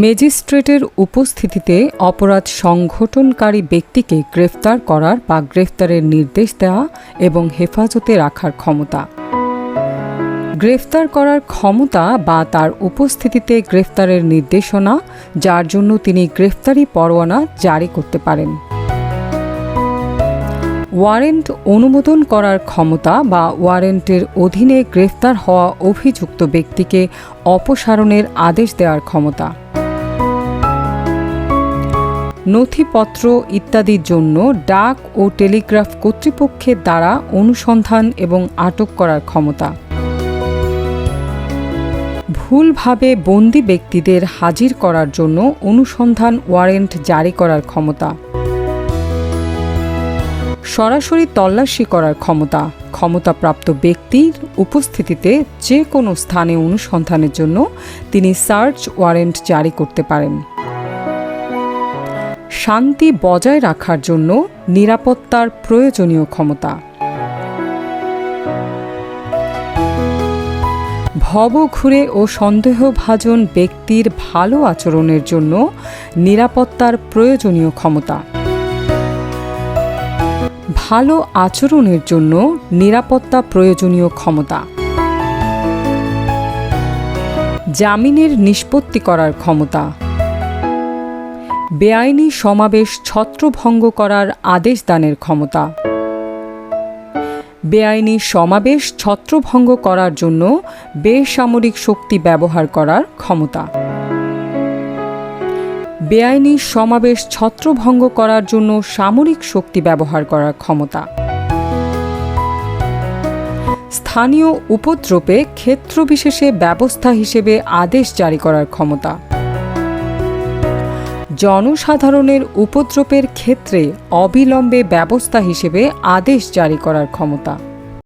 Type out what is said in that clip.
ম্যাজিস্ট্রেটের উপস্থিতিতে অপরাধ সংঘটনকারী ব্যক্তিকে গ্রেফতার করার বা গ্রেফতারের নির্দেশ দেওয়া এবং হেফাজতে রাখার ক্ষমতা। গ্রেফতার করার ক্ষমতা বা তার উপস্থিতিতে গ্রেফতারের নির্দেশনা, যার জন্য তিনি গ্রেফতারি পরোয়ানা জারি করতে পারেন। ওয়ারেন্ট অনুমোদন করার ক্ষমতা বা ওয়ারেন্টের অধীনে গ্রেফতার হওয়া অভিযুক্ত ব্যক্তিকে অপসারণের আদেশ দেওয়ার ক্ষমতা। নথিপত্র ইত্যাদির জন্য ডাক ও টেলিগ্রাফ কর্তৃপক্ষের দ্বারা অনুসন্ধান এবং আটক করার ক্ষমতা। ভুলভাবে বন্দি ব্যক্তিদের হাজির করার জন্য অনুসন্ধান ওয়ারেন্ট জারি করার ক্ষমতা। সরাসরি তল্লাশি করার ক্ষমতা। ক্ষমতাপ্রাপ্ত ব্যক্তির উপস্থিতিতে যে কোনো স্থানে অনুসন্ধানের জন্য তিনি সার্চ ওয়ারেন্ট জারি করতে পারেন। শান্তি বজায় রাখার জন্য নিরাপত্তার প্রয়োজনীয় ক্ষমতা। ভবঘুরে ও সন্দেহভাজন ব্যক্তির ভালো আচরণের জন্য নিরাপত্তার প্রয়োজনীয় ক্ষমতা। ভালো আচরণের জন্য নিরাপত্তা প্রয়োজনীয় ক্ষমতা। জামিনের নিষ্পত্তি করার ক্ষমতা। বেআইনি সমাবেশ ছত্রভঙ্গ করার আদেশ দানের ক্ষমতা। বেআইনি সমাবেশ ছত্রভঙ্গ করার জন্য বেসামরিক শক্তি ব্যবহার করার ক্ষমতা। বেআইনি সমাবেশ ছত্রভঙ্গ করার জন্য সামরিক শক্তি ব্যবহার করার ক্ষমতা। স্থানীয় উপদ্রবে ক্ষেত্রবিশেষে ব্যবস্থা হিসেবে আদেশ জারি করার ক্ষমতা। জনসাধারণের উপদ্রবের ক্ষেত্রে অবিলম্বে ব্যবস্থা হিসেবে আদেশ জারি করার ক্ষমতা।